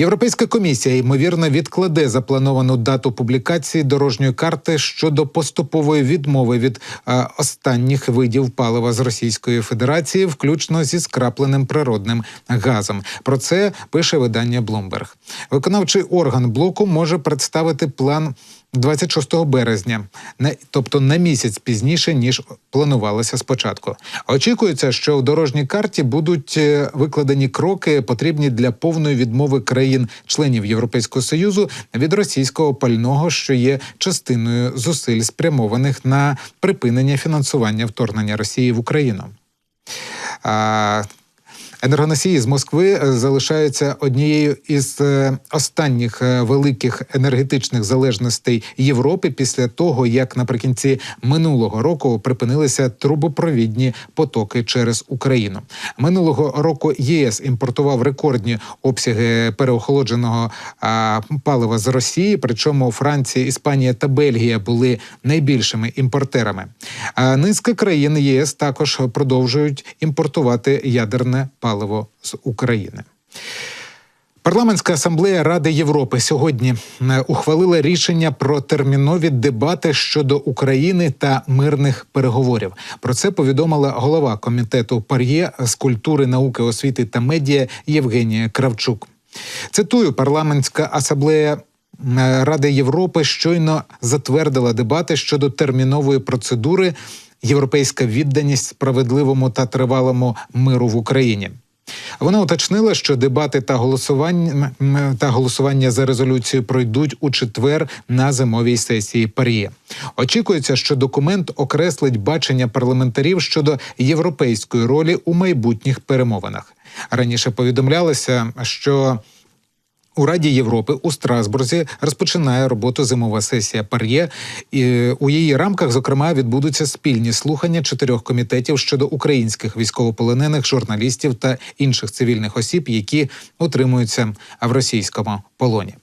Європейська комісія ймовірно відкладе заплановану дату публікації дорожньої карти щодо поступової відмови від е, останніх видів палива з Російської Федерації, включно зі скрапленим природним газом. Про це пише видання Bloomberg. Виконавчий орган блоку може представити план. 26 березня, тобто на місяць пізніше ніж планувалося спочатку. Очікується, що в дорожній карті будуть е, викладені кроки, потрібні для повної відмови країн-членів Європейського союзу від російського пального, що є частиною зусиль спрямованих на припинення фінансування вторгнення Росії в Україну. Енергоносії з Москви е, залишаються однією із е, останніх е, великих енергетичних залежностей Європи після того, як наприкінці минулого року припинилися трубопровідні потоки через Україну. Минулого року ЄС імпортував рекордні обсяги переохолодженого палива з Росії. Причому Франція, Іспанія та Бельгія були найбільшими імпортерами. Низка країн ЄС також продовжують імпортувати ядерне паливо з України. Парламентська асамблея Ради Європи сьогодні е, ухвалила рішення про термінові дебати щодо України та мирних переговорів. Про це повідомила голова комітету Пар'є з культури, науки, освіти та медіа Євгенія Кравчук. Цитую, парламентська асамблея. е, Ради Європи щойно затвердила дебати щодо термінової процедури європейська відданість справедливому та тривалому миру в Україні. Вона уточнила, що дебати та голосування та голосування за резолюцію пройдуть у четвер на зимовій сесії Пар'є. Очікується, що документ окреслить бачення парламентарів щодо європейської ролі у майбутніх перемовинах. Раніше повідомлялося, що у Раді Європи у Страсбурзі розпочинає роботу зимова сесія Пар'є. І у її рамках, зокрема, відбудуться спільні слухання чотирьох комітетів щодо українських військовополонених, журналістів та інших цивільних осіб, які утримуються в російському полоні.